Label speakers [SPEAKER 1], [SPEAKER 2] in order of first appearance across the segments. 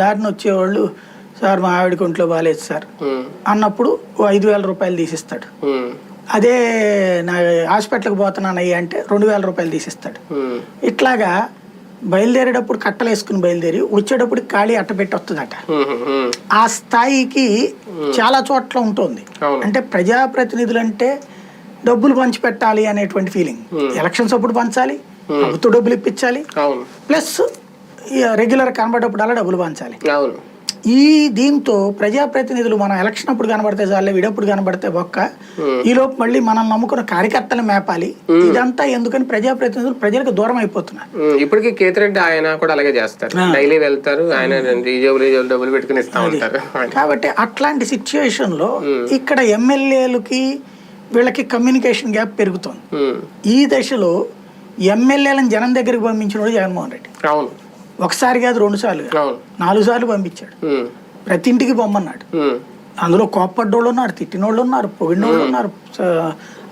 [SPEAKER 1] దారిని వచ్చేవాళ్ళు సార్ మా ఆవిడకి ఒంట్లో బాగాలేదు సార్. అన్నప్పుడు ఐదు వేల రూపాయలు తీసిస్తాడు. అదే నా హాస్పిటల్కి పోతున్నానయ్యా అంటే రెండు వేల రూపాయలు తీసిస్తాడు. ఇట్లాగా బయలుదేరేటప్పుడు కట్టలు వేసుకుని బయలుదేరి వచ్చేటప్పుడు ఖాళీ అట్ట పెట్టి వస్తుందట. ఆ స్థాయికి చాలా చోట్ల ఉంటుంది. అంటే ప్రజాప్రతినిధులు అంటే డబ్బులు పంచి పెట్టాలి అనేటువంటి ఫీలింగ్. ఎలక్షన్స్ అప్పుడు పంచాలి ప్రభుత్వ డబ్బులు ఇప్పించాలి. ప్లస్ రెగ్యులర్ కనబడేటప్పుడు డబ్బులు పంచాలి.
[SPEAKER 2] అవును.
[SPEAKER 1] ఈ దీంతో ప్రజాప్రతినిధులు మనం ఎలక్షన్ అప్పుడు కనబడితే చాలే విడప్పుడు కనబడితే ఒక్క ఈలోపు మళ్ళీ మనం నమ్ముకున్న కార్యకర్తలు మేపాలి. ఇదంతా ఎందుకని ప్రజాప్రతినిధులు ప్రజలకు దూరం అయిపోతున్నారు.
[SPEAKER 2] ఇప్పటికీ కేతిరెడ్డి ఆయన కూడా అలాగే చేస్తారు. డైలీ వెళ్తారు ఆయన డబ్బులు పెట్టుకుని ఇస్తా ఉంటారు.
[SPEAKER 1] కాబట్టి అట్లాంటి సిచ్యుయేషన్లో ఇక్కడ ఎమ్మెల్యేలకి వీళ్ళకి కమ్యూనికేషన్ గ్యాప్ పెరుగుతుంది. ఈ దశలో ఎమ్మెల్యేలను జనం దగ్గరికి పంపించినోడు జగన్మోహన్ రెడ్డి.
[SPEAKER 2] అవును.
[SPEAKER 1] ఒకసారి కాదు రెండు సార్లు నాలుగు సార్లు పంపించాడు. ప్రతి ఇంటికి పొమ్మన్నాడు. అందులో కోప్పడ్డోళ్ళు ఉన్నారు తిట్టినోళ్ళు ఉన్నారు పొగిడినోళ్ళు ఉన్నారు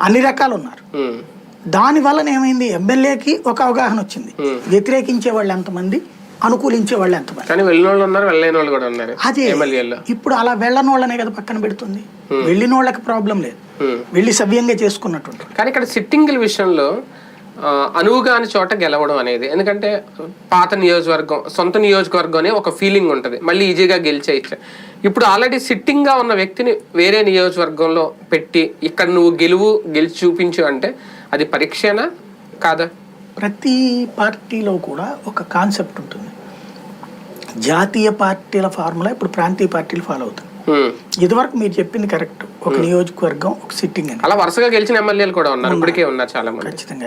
[SPEAKER 1] అన్ని రకాలు ఉన్నారు. దాని వలన ఏమైంది? ఎమ్మెల్యేకి ఒక అవగాహన వచ్చింది. వ్యతిరేకించే వాళ్ళు ఎంతమంది? అనుకూలించే వాళ్ళు ఎంతమంది?
[SPEAKER 2] కానీ వాళ్ళు ఉన్నారు వెళ్ళలేని వాళ్ళు కూడా ఉన్నారు
[SPEAKER 1] అదే. ఇప్పుడు అలా వెళ్ళని వాళ్ళనే కదా పక్కన పెడుతుంది. వెళ్ళిన వాళ్ళకి ప్రాబ్లం లేదు. వెళ్ళి సవ్యంగా చేసుకున్నట్టు
[SPEAKER 2] కానీ ఇక్కడ సిట్టింగుల విషయంలో అనువుగా అని చోట గెలవడం అనేది. ఎందుకంటే పాత నియోజకవర్గం సొంత నియోజకవర్గం అనే ఒక ఫీలింగ్ ఉంటుంది. మళ్ళీ ఈజీగా గెలిచేయచ్చు ఇప్పుడు ఆల్రెడీ సిట్టింగ్గా ఉన్న వ్యక్తిని వేరే నియోజకవర్గంలో పెట్టి ఇక్కడ నువ్వు గెలువు గెలిచి చూపించు అంటే అది పరీక్షనా? కాదా?
[SPEAKER 1] ప్రతి పార్టీలో కూడా ఒక కాన్సెప్ట్ ఉంటుంది. జాతీయ పార్టీల ఫార్ములా ఇప్పుడు ప్రాంతీయ పార్టీలు ఫాలో అవుతుంది
[SPEAKER 2] ఉమ్.
[SPEAKER 1] ఇదివరకు మీరు చెప్పింది కరెక్ట్ ఒక నియోజకవర్గం ఒక సిట్టింగ్
[SPEAKER 2] అలా వరుసగా గెలిచిన ఎమ్మెల్యేలు కూడా ఉన్నారు. ఇప్పటికే ఉన్నారు చాలా మంది.
[SPEAKER 1] ఖచ్చితంగా.